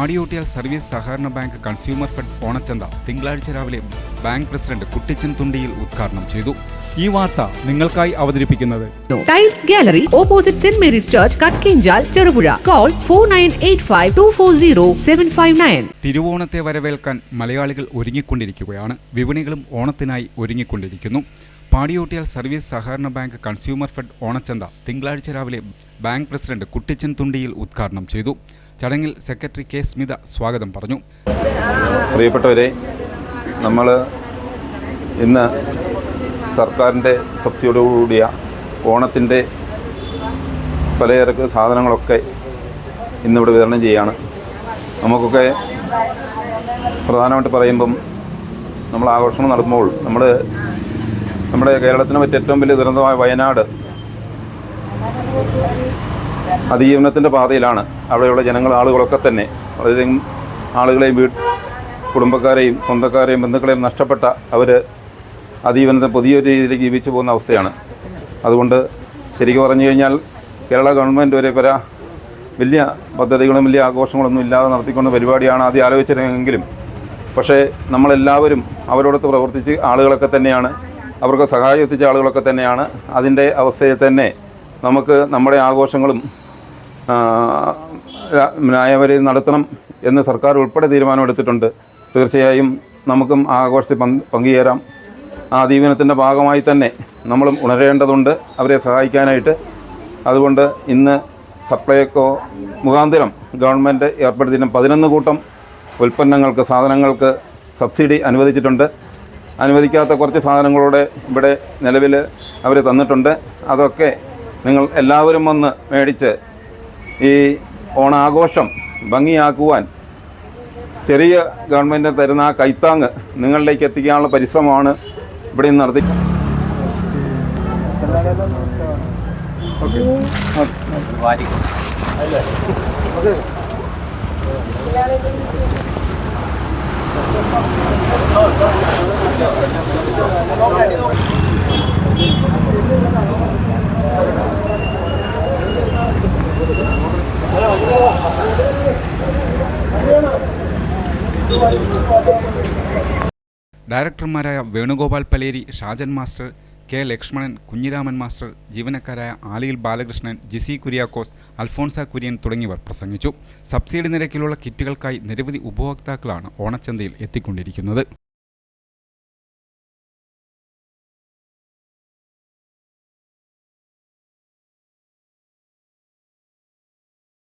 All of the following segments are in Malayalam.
പാടിയോട്ടിയാൽ സർവീസ് സഹകരണ ബാങ്ക് കൺസ്യൂമർ ഫെഡ് ഓണച്ചന്ത തിങ്കളാഴ്ച രാവിലെ ബാങ്ക് പ്രസിഡന്റ് കുട്ടിച്ചൻ തുണ്ടിയിൽ ഉദ്ഘാടനം ചെയ്തു. ഈ വാർത്ത നിങ്ങൾക്കായി അവതരിപ്പിക്കുന്നത് tiles gallery opposite saint Mary's church Kakkenchal Cherupuzha. Call four nine eight five two four zero seven five nine. തിരുവോണത്തെ വരവേൽക്കാൻ മലയാളികൾ ഒരുങ്ങിക്കൊണ്ടിരിക്കുകയാണ്. വിപണികളും ഓണത്തിനായി ഒരുങ്ങിക്കൊണ്ടിരിക്കുന്നു. പാടിയോട്ടിയാൽ സർവീസ് സഹകരണ ബാങ്ക് കൺസ്യൂമർ ഫെഡ് ഓണച്ചന്ത തിങ്കളാഴ്ച രാവിലെ ബാങ്ക് പ്രസിഡന്റ് കുട്ടിച്ചൻ തുണ്ടിയിൽ ഉദ്ഘാടനം ചെയ്തു. ചടങ്ങിൽ സെക്രട്ടറി കെ സ്മിത സ്വാഗതം പറഞ്ഞു. പ്രിയപ്പെട്ടവരെ നമ്മൾ ഇന്ന് സർക്കാരിന്റെ സബ്സിഡിയോടുകൂടിയ ഓണത്തിന്റെ പലചരക്ക് സാധനങ്ങളൊക്കെ ഇന്നിവിടെ വിതരണം ചെയ്യുകയാണ് നമുക്കൊക്കെ പ്രധാനമായിട്ട് പറയുമ്പം നമ്മൾ ആഘോഷങ്ങൾ നടത്തുമ്പോൾ നമ്മൾ നമ്മുടെ കേരളത്തിന് പറ്റിയ ഏറ്റവും വലിയ ദുരന്തമായ വയനാട് അതിജീവനത്തിന്റെ പാതയിലാണ് അവിടെയുള്ള ജനങ്ങൾ ആളുകളൊക്കെ തന്നെ. വളരെയധികം ആളുകളെയും വീ കുടുംബക്കാരെയും സ്വന്തക്കാരെയും ബന്ധുക്കളെയും നഷ്ടപ്പെട്ട അവർ അതിജീവനത്തെ പുതിയൊരു രീതിയിൽ ജീവിച്ചു പോകുന്ന അവസ്ഥയാണ്. അതുകൊണ്ട് ശരിക്കും പറഞ്ഞു കഴിഞ്ഞാൽ കേരള ഗവൺമെന്റ് വരെ പല വലിയ പദ്ധതികളും വലിയ ആഘോഷങ്ങളൊന്നും ഇല്ലാതെ നടത്തിക്കൊണ്ട് പരിപാടിയാണ് ആദ്യം ആലോചിച്ചിരുന്നെങ്കിലും പക്ഷേ നമ്മളെല്ലാവരും അവരോടൊത്ത് പ്രവർത്തിച്ച് ആളുകളൊക്കെ തന്നെയാണ് അവർക്ക് സഹായം എത്തിച്ച ആളുകളൊക്കെ തന്നെയാണ് അതിന്റെ അവസ്ഥയിൽ തന്നെ നമുക്ക് നമ്മുടെ ആഘോഷങ്ങളും നായവരെ നടത്തണം എന്ന് സർക്കാർ ഉൾപ്പെടെ തീരുമാനമെടുത്തിട്ടുണ്ട്. തീർച്ചയായും നമുക്കും ആഘോഷത്തിൽ പങ്ക് പങ്കുചേരാം. ആ ദീപനത്തിന്റെ ഭാഗമായി തന്നെ നമ്മളും ഉണരേണ്ടതുണ്ട് അവരെ സഹായിക്കാനായിട്ട്. അതുകൊണ്ട് ഇന്ന് സപ്ലൈകോ മുഖാന്തരം ഗവൺമെന്റ് ഏർപ്പെടുത്തിയ പതിനൊന്ന് കൂട്ടം ഉൽപ്പന്നങ്ങൾക്ക് സാധനങ്ങൾക്ക് സബ്സിഡി അനുവദിച്ചിട്ടുണ്ട്. അനുവദിക്കാത്ത കുറച്ച് സാധനങ്ങളോടെ ഇവിടെ നിലവിൽ അവർ തന്നിട്ടുണ്ട്. അതൊക്കെ നിങ്ങൾ എല്ലാവരും വന്ന് മേടിച്ച് ഈ ഓണാഘോഷം ഭംഗിയാക്കുവാൻ ചെറിയ ഗവൺമെന്റ് തരുന്ന ആ കൈത്താങ് നിങ്ങളിലേക്ക് എത്തിക്കാനുള്ള പരിശ്രമമാണ് ഇവിടെ നിന്ന് നടത്തി ഡയറക്ടർമാരായ Venugopal Paleri Shajan master K Lakshmanan Kunhiraman master ജീവനക്കാരായ ആലിയിൽ ബാലകൃഷ്ണൻ ജിസി കുര്യാക്കോസ് അൽഫോൺസ കുര്യൻ തുടങ്ങിയവർ പ്രസംഗിച്ചു. സബ്സിഡി നിരക്കിലുള്ള കിറ്റുകൾക്കായി നിരവധി ഉപഭോക്താക്കളാണ് ഓണച്ചന്തയിൽ എത്തിക്കൊണ്ടിരിക്കുന്നത്.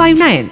five nine